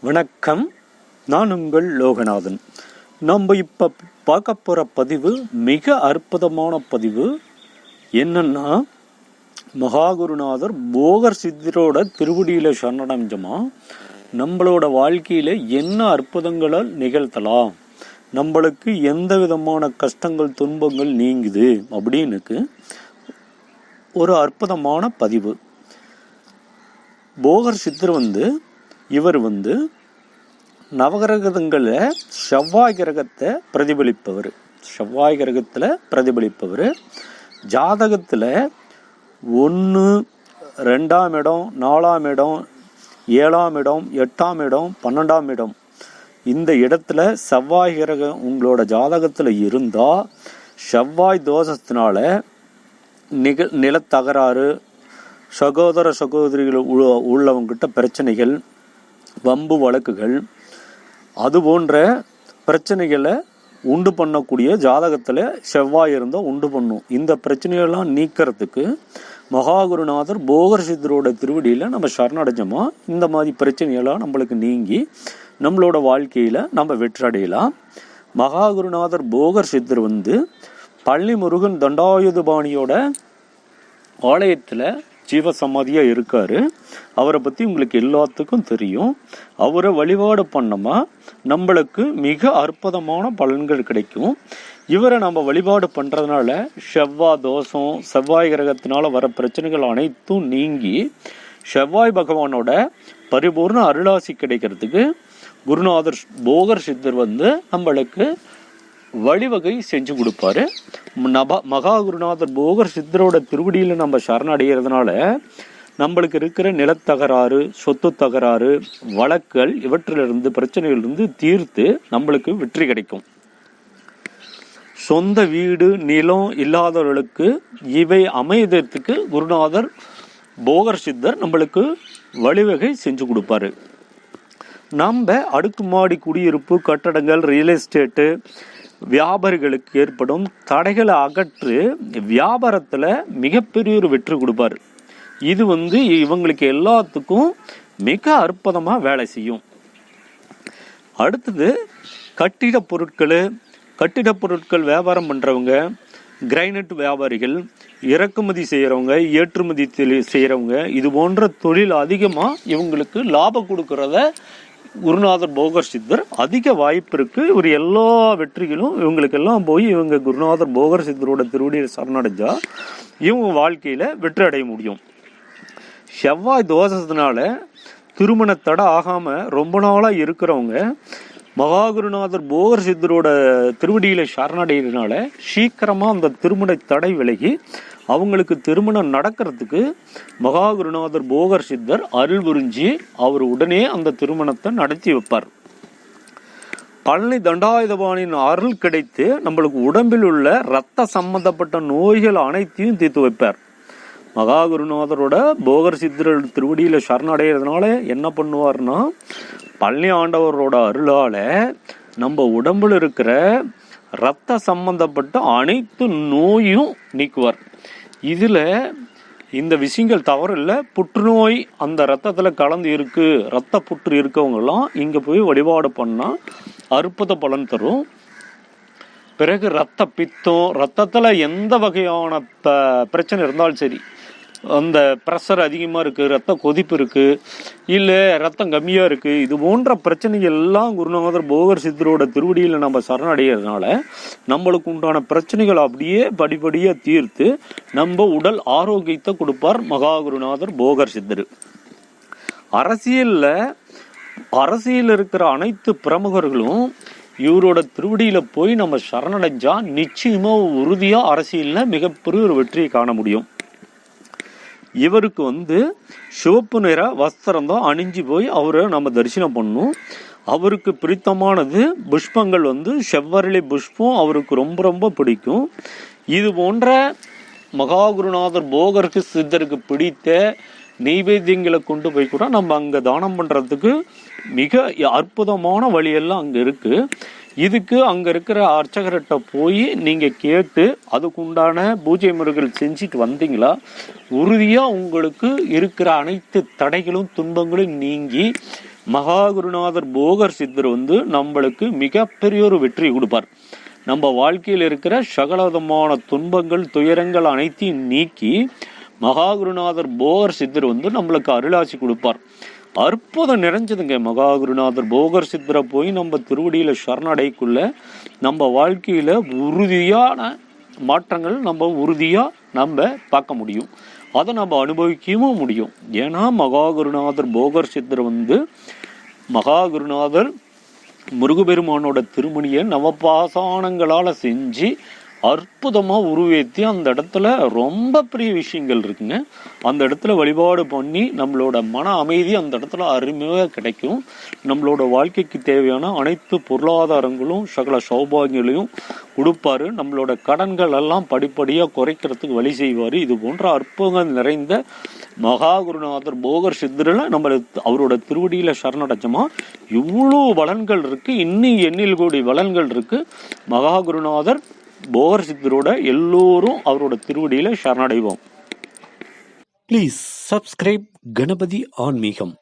வணக்கம். நான் உங்கள் லோகநாதன். நம்ம இப்போ பார்க்க போகிற பதிவு மிக அற்புதமான பதிவு என்னன்னா மகாகுருநாதர் போகர் சித்தரோட திருவடியில் சரணடைஞ்சமா? நம்மளோட வாழ்க்கையில் என்ன அற்புதங்களை நிகழ்த்தலாம்? நம்மளுக்கு எந்த விதமான கஷ்டங்கள் துன்பங்கள் நீங்குது? அப்படின்னுக்கு ஒரு அற்புதமான பதிவு. போகர் சித்தர் வந்து இவர் வந்து நவகிரகங்களை செவ்வாய் கிரகத்தை பிரதிபலிப்பவர். செவ்வாய் கிரகத்தில் பிரதிபலிப்பவர். ஜாதகத்தில் ஒன்று ரெண்டாம் இடம் நாலாம் இடம் ஏழாம் இடம் எட்டாம் இடம் பன்னெண்டாம் இடம். இந்த இடத்துல செவ்வாய் கிரகம் உங்களோட ஜாதகத்தில் இருந்தால் செவ்வாய் தோஷத்தினால நிக நிலத்தகராறு சகோதர சகோதரிகள் உள்ள- உள்ளவங்கிட்ட பிரச்சனைகள் வம்பு வழக்குகள் அது போன்ற பிரச்சனைகளை உண்டு பண்ணக்கூடிய ஜாதகத்தில் செவ்வாய் இருந்தால் உண்டு பண்ணும். இந்த பிரச்சனையெல்லாம் நீக்கிறதுக்கு மகாகுருநாதர் போகர் சித்தரோட திருவடியில் நம்ம சரணடைஞ்சோமா? இந்த மாதிரி பிரச்சனையெல்லாம் நம்மளுக்கு நீங்கி நம்மளோட வாழ்க்கையில் நம்ம வெற்றடையலாம். மகாகுருநாதர் போகர் சித்தர் வந்து பள்ளி முருகன் தண்டாயுதபாணியோட ஆலயத்தில் ஜீவசமாதியாக இருக்கார். அவரை பற்றி உங்களுக்கு எல்லாத்துக்கும் தெரியும். அவரை வழிபாடு பண்ணோமா நம்மளுக்கு மிக அற்புதமான பலன்கள் கிடைக்கும். இவரை நம்ம வழிபாடு பண்ணுறதுனால செவ்வாய் தோஷம் செவ்வாய் கிரகத்தினால் வர பிரச்சனைகள் அனைத்தும் நீங்கி செவ்வாய் பகவானோட பரிபூர்ண அருளாசி கிடைக்கிறதுக்கு குருநாதர் போகர் சித்தர் வந்து நம்மளுக்கு வழிவகை செஞ்சு கொடுப்பாரு. நப மகா குருநாதர் போகர் சித்தரோட திருவடியில் நம்ம சரணடைகிறதுனால நம்மளுக்கு இருக்கிற நிலத்தகராறு சொத்து தகராறு வழக்குகள் இவற்றிலிருந்து பிரச்சனைகளிலிருந்து தீர்த்து நம்மளுக்கு வெற்றி கிடைக்கும். சொந்த வீடு நிலம் இல்லாதவர்களுக்கு இவை அமைதத்துக்கு குருநாதர் போகர் சித்தர் நம்மளுக்கு வழிவகை செஞ்சு கொடுப்பாரு. நம்ம அடுக்குமாடி குடியிருப்பு கட்டடங்கள் ரியல் எஸ்டேட்டு வியாபாரிகளுக்கு ஏற்படும் தடைகளை அகற்று வியாபாரத்தில் மிகப்பெரிய ஒரு வெற்றி கொடுப்பார். இது வந்து இவங்களுக்கு எல்லாத்துக்கும் மிக அற்புதமாக வேலை செய்யும். அடுத்தது கட்டிட பொருட்கள் கட்டிட பொருட்கள் வியாபாரம் பண்ணுறவங்க கிரைனட் வியாபாரிகள் இறக்குமதி செய்கிறவங்க ஏற்றுமதி செய்கிறவங்க இது போன்ற தொழில் அதிகமாக இவங்களுக்கு லாபம் கொடுக்கறத குருநாதர் போகர் சித்தர் அதிக வாய்ப்பு இருக்குது இவர் எல்லா வெற்றிகளும் இவங்களுக்கெல்லாம் போய் இவங்க குருநாதர் போகர் சித்தரோட திருவடியில் சரணடைஞ்சா இவங்க வாழ்க்கையில் வெற்றி அடைய முடியும். செவ்வாய் தோஷத்தினால திருமண தடை ஆகாமல் ரொம்ப நாளாக இருக்கிறவங்க மகாகுருநாதர் போகர் சித்தரோட திருவடியில் சரணடைகிறதுனால சீக்கிரமாக அந்த திருமண தடை விலகி அவங்களுக்கு திருமணம் நடக்கிறதுக்கு மகாகுருநாதர் போகர் சித்தர் அருள் புரிஞ்சு அவர் உடனே அந்த திருமணத்தை நடத்தி வைப்பார். பழனி தண்டாயுதபாணியின் அருள் கிடைத்து நம்மளுக்கு உடம்பில் உள்ள ரத்த சம்பந்தப்பட்ட நோய்கள் அனைத்தையும் தீர்த்து வைப்பார். மகாகுருநாதரோட போகர் சித்தர் திருவடியில் சரணடைகிறதுனால என்ன பண்ணுவார்னா பழனி ஆண்டவரோட அருளால் நம்ம உடம்புல இருக்கிற ரத்த சம்பந்தப்பட்ட அனைத்து நோயும் நீக்குவார். இதில் இந்த விஷயங்கள் தவறு இல்லை புற்றுநோய் அந்த ரத்தத்தில் கலந்து இருக்குது ரத்த புற்று இருக்கவங்கெல்லாம் இங்கே போய் வழிபாடு பண்ணால் அற்புத பலன் தரும். பிறகு ரத்த பித்தம் ரத்தத்தில் எந்த வகையான ப- பிரச்சனை இருந்தாலும் சரி அந்த ப்ரெஷர் அதிகமாக இருக்குது ரத்த கொதிப்பு இருக்குது இல்லை ரத்தம் கம்மியாக இருக்குது இது போன்ற பிரச்சனைகள் எல்லாம் குருநாதர் போகர் சித்தரோட திருவடியில் நம்ம சரணடைகிறதுனால நம்மளுக்கு உண்டான பிரச்சனைகள் அப்படியே படிப்படியாக தீர்த்து நம்ம உடல் ஆரோக்கியத்தை கொடுப்பார் மகா குருநாதர் போகர் சித்தர். அரசியலில் அரசியல் இருக்கிற அனைத்து பிரமுகர்களும் இவரோட திருவடியில் போய் நம்ம சரணடைஞ்சால் நிச்சயமாக உறுதியாக அரசியலில் மிகப்பெரிய ஒரு வெற்றியை காண முடியும். இவருக்கு வந்து சிவப்பு நிற வஸ்திரம் தான் அணிஞ்சு போய் அவரை நம்ம தரிசனம் பண்ணணும். அவருக்கு பிடித்தமானது புஷ்பங்கள் வந்து செவ்வரளி புஷ்பம் அவருக்கு ரொம்ப ரொம்ப பிடிக்கும். இது போன்ற மகாகுருநாதர் போகருக்கு சித்தருக்கு பிடித்த நெய்வேத்தியங்களை கொண்டு போய் கூட நம்ம அங்கே தானம் பண்ணுறதுக்கு மிக அற்புதமான வழியெல்லாம் அங்கே இருக்குது இதுக்கு அங்கே இருக்கிற அர்ச்சகர்கிட்ட போய் நீங்கள் கேட்டு அதுக்கு உண்டான பூஜை முறைகள் செஞ்சுட்டு வந்தீங்களா? உறுதியாக உங்களுக்கு இருக்கிற அனைத்து தடைகளும் துன்பங்களும் நீங்கி மகாகுருநாதர் போகர் சித்தர் வந்து நம்மளுக்கு மிகப்பெரிய ஒரு வெற்றி கொடுப்பார். நம்ம வாழ்க்கையில் இருக்கிற சகலவிதமான துன்பங்கள் துயரங்கள் அனைத்தையும் நீக்கி மகாகுருநாதர் போகர் சித்தர் வந்து நம்மளுக்கு அருளாசி கொடுப்பார். அற்புதம் நிறைஞ்சதுங்க. மகா குருநாதர் போகர் சித்தரை போய் நம்ம திருவடியில் சரணடைக்குள்ள நம்ம வாழ்க்கையில் உறுதியான மாற்றங்கள் நம்ம உறுதியாக நம்ம பார்க்க முடியும். அதை நம்ம அனுபவிக்கவும் முடியும். ஏன்னா மகா குருநாதர் போகர் சித்தர் வந்து மகா குருநாதர் முருகபெருமானோட திருமணியை நவபாசானங்களால் செஞ்சு அற்புதமாக உருவேற்றி அந்த இடத்துல ரொம்ப பெரிய விஷயங்கள் இருக்குங்க. அந்த இடத்துல வழிபாடு பண்ணி நம்மளோட மன அமைதி அந்த இடத்துல அருமையாக கிடைக்கும். நம்மளோட வாழ்க்கைக்கு தேவையான அனைத்து பொருளாதாரங்களும் சகல சௌபாகியங்களையும் கொடுப்பாரு. நம்மளோட கடன்கள் எல்லாம் படிப்படியாக குறைக்கிறதுக்கு வழி செய்வார். இது போன்ற அற்புதங்கள் நிறைந்த மகா குருநாதர் போகர் சித்தரில் நம்ம அவரோட திருவடியில் சரணடைச்சோமா இவ்வளோ பலன்கள் இருக்குது இன்னும் எண்ணில் கோடி பலன்கள் இருக்குது மகா குருநாதர் போகர் சித்தரோட எல்லோரும் அவரோட திருவடியில் சரணடைவோம். ப்ளீஸ் சப்ஸ்கிரைப் கணபதி ஆன்மீகம்.